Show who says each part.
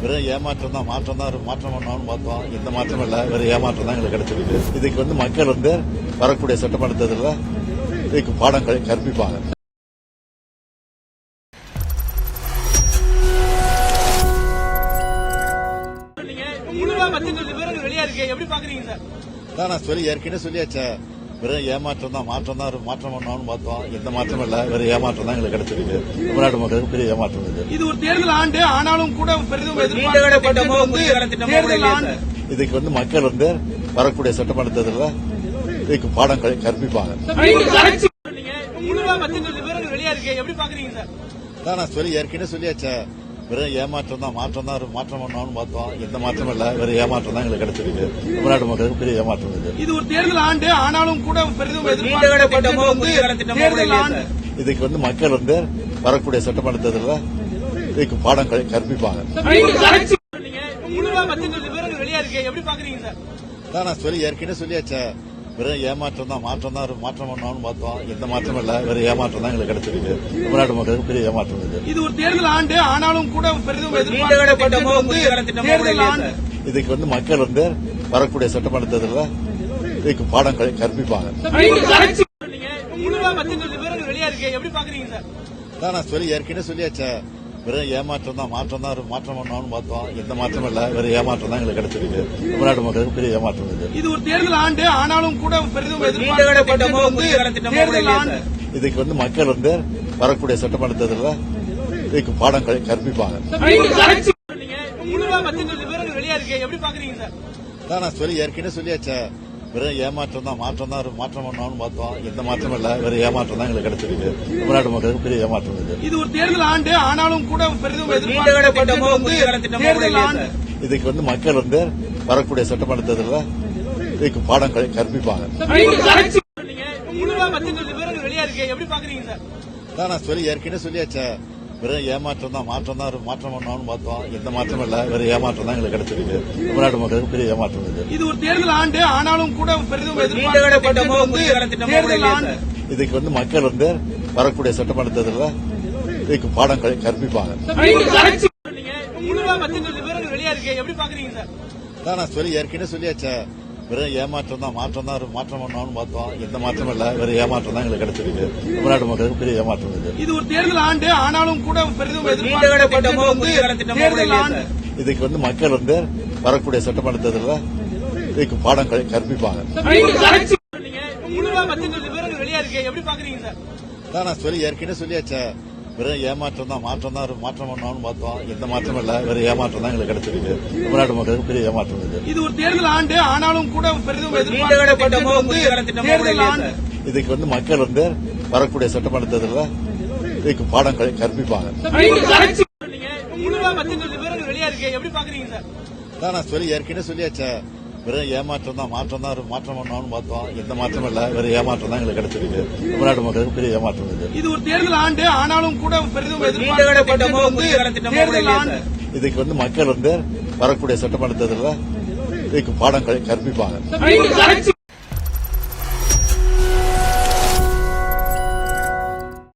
Speaker 1: வெறும் ஏமாற்றம் தான் மாற்றம் தான் மாற்றம் பண்ணணும்னு பார்த்தோம். எந்த மாற்றமும் இல்லை வெறும் ஏமாற்றம் தான் எங்களுக்கு கிடைச்சிருக்கு. இதுக்கு வந்து மக்கள் வந்து வரக்கூடிய சட்டமன்ற தேர்தலில் இதுக்கு பாடம் க- கற்பிப்பாங்க. நான் சொல்லி ஏற்கனவே சொல்லியாச்சே. வெறும் ஏமாற்றம் தான் மாற்றம் தான் மாற்றம் பண்ணணும்னு பார்த்தோம். எந்த மாற்றமும் இல்லை. வெறும் ஏமாற்றம் தான் எங்களுக்கு கிடைச்சிருக்கு. தமிழ்நாடு மக்களுக்கு பெரிய ஏமாற்றம் இது
Speaker 2: இது ஒரு தேர்தல் ஆண்டு ஆனாலும் கூட பெரிதும்
Speaker 1: இதுக்கு வந்து மக்கள் வந்து வரக்கூடிய சட்டமன்ற தேர்தலில் இதுக்கு பாடம் கற்பிப்பாங்க.
Speaker 2: நீங்க முழுவா பத்தின விவரங்கள் வெளியா இருக்கு. எப்படி பாக்குறீங்க சார்?
Speaker 1: தான் நான் சொல்லி ஏற்கனவே சொல்லியாச்சே. வெறும் ஏமாற்றம் தான் மாற்றம் தான் மாற்றம் பண்ணணும்னு பார்த்தோம். எந்த மாற்றமும் இல்லை. வெறும் ஏமாற்றம் தான் எங்களுக்கு கிடைச்சிருக்கு. தமிழ்நாடு மக்களுக்கு பெரிய ஏமாற்றம் இது.
Speaker 2: இது ஒரு தேர்தல் ஆண்டு ஆனாலும் கூட பெரிதும்
Speaker 1: இதுக்கு வந்து மக்கள் வந்து வரக்கூடிய சட்டமன்ற தேர்தலில் இதுக்கு பாடம் கற்பிப்பாங்க.
Speaker 2: இருக்கு
Speaker 1: நான் சொல்லி ஏற்கனவே சொல்லியாச்சே. வெறும் ஏமாற்றம் தான் மாற்றம் தான் மாற்றம் பண்ணணும்னு பார்த்தோம். எந்த மாற்றமும் இல்லை. வெறும் ஏமாற்றம் தான் எங்களுக்கு கிடைச்சிருக்கு. தமிழ்நாடு மக்களுக்கு பெரிய ஏமாற்றம் இது
Speaker 2: இது ஒரு தேர்தல் ஆண்டு ஆனாலும் கூட
Speaker 1: இதுக்கு வந்து மக்கள் வந்து வரக்கூடிய சட்டமன்ற தேர்தலில் இதுக்கு பாடம் கற்பிப்பாங்க.
Speaker 2: நீங்க முழுவா பத்தின விவரங்கள் வெளியா இருக்கு எப்படி பாக்குறீங்க சார்?
Speaker 1: தான் நான் சொல்லி ஏற்கனவே சொல்லியாச்சே. வெறும் ஏமாற்றம் தான் மாற்றம் தான் மாற்றம் பண்ணணும்னு பார்த்தோம். எந்த மாற்றமும் இல்லை. வெறும் ஏமாற்றம் தான் எங்களுக்கு கிடைச்சிருக்கு. தமிழ்நாடு மக்களுக்கு பெரிய ஏமாற்றம் இது
Speaker 2: இது ஒரு தேர்தல் ஆண்டு. ஆனாலும் கூட
Speaker 1: இதுக்கு வந்து மக்கள் வந்து வரக்கூடிய சட்டமன்ற தேர்தலில் இதுக்கு பாடம் கற்பிப்பாங்க.
Speaker 2: நீங்க முழுவா பத்தின விவரங்கள் வெளியா இருக்கு எப்படி பாக்குறீங்க சார்?
Speaker 1: தான் நான் சொல்லி ஏற்கனவே சொல்லியாச்சே. வெறும் ஏமாற்றம் தான் மாற்றம் தான் மாற்றம் பண்ணணும்னு பார்த்தோம். எந்த மாற்றமும் இல்லை. வெறும் ஏமாற்றம் தான் எங்களுக்கு கிடைச்சிருக்கு. தமிழ்நாடு மக்களுக்கு பெரிய ஏமாற்றம் இது
Speaker 2: இது ஒரு தேர்தல் ஆண்டு. ஆனாலும் கூட பெரிதும்
Speaker 1: இதுக்கு வந்து மக்கள் வந்து வரக்கூடிய சட்டமன்ற தேர்தலில் இதுக்கு பாடம் கற்பிப்பாங்க. நான் சொல்லி ஏற்கனவே சொல்லியாச்சே. வெறும் ஏமாற்றம் தான் மாற்றம் தான் மாற்றம் பண்ணணும்னு பார்த்தோம். எந்த மாற்றமும் இல்லை. வெறும் ஏமாற்றம் தான் எங்களுக்கு கிடைச்சிருக்கு. தமிழ்நாடு மக்களுக்கு பெரிய ஏமாற்றம் இது
Speaker 2: இது ஒரு தேர்தல் ஆண்டு ஆனாலும் கூட பெரிதும்
Speaker 1: இதுக்கு வந்து மக்கள் வந்து வரக்கூடிய சட்டமன்ற தேர்தலில் இதுக்கு பாடம் கற்பிப்பாங்க.
Speaker 2: நீங்க முழுவா பத்தின விவரங்கள் வெளியா இருக்கு. எப்படி பாக்குறீங்க சார்?
Speaker 1: தான் நான் சொல்லி ஏற்கனவே சொல்லியாச்சே. வெறும் ஏமாற்றம் தான் மாற்றம் தான் மாற்றம் பண்ணணும்னு பார்த்தோம். எந்த மாற்றமும் இல்லை. வெறும் ஏமாற்றம் தான் எங்களுக்கு கிடைச்சிருக்கு. தமிழ்நாடு மக்களுக்கு பெரிய ஏமாற்றம் இது.
Speaker 2: இது ஒரு தேர்தல் ஆண்டு ஆனாலும் கூட பெரிதும்
Speaker 1: இதுக்கு வந்து மக்கள் வந்து வரக்கூடிய சட்டமன்ற தேர்தலில் இதுக்கு பாடம் கற்பிப்பாங்க.
Speaker 2: இருக்கு
Speaker 1: நான் சொல்லி ஏற்கனவே சொல்லியாச்சே. வெறும் ஏமாற்றம் தான் மாற்றம் தான் மாற்றம் பண்ணணும்னு பார்த்தோம். எந்த மாற்றமும் இல்லை. வெறும் ஏமாற்றம் தான் எங்களுக்கு கிடைச்சிருக்கு. தமிழ்நாடு மக்களுக்கு பெரிய ஏமாற்றம் இது
Speaker 2: இது ஒரு தேர்தல் ஆண்டு ஆனாலும் கூட
Speaker 1: இதுக்கு வந்து மக்கள் வந்து வரக்கூடிய சட்டமன்ற தேர்தலில் இதுக்கு பாடம் கற்பிப்பாங்க.
Speaker 2: நீங்க முழுவா பத்தின விவரங்கள் வெளியா இருக்கு எப்படி பாக்குறீங்க சார்?
Speaker 1: தான் நான் சொல்லி ஏற்கனவே சொல்லியாச்சே. வெறும் ஏமாற்றம் தான் மாற்றம் தான் மாற்றம் பண்ணணும்னு பார்த்தோம். எந்த மாற்றமும் இல்லை. வெறும் ஏமாற்றம் தான் எங்களுக்கு கிடைச்சிருக்கு. தமிழ்நாடு மக்களுக்கு பெரிய ஏமாற்றம் இது
Speaker 2: இது ஒரு தேர்தல் ஆண்டு. ஆனாலும் கூட
Speaker 1: இதுக்கு வந்து மக்கள் வந்து வரக்கூடிய சட்டமன்ற தேர்தலில் இதுக்கு பாடம் கற்பிப்பாங்க.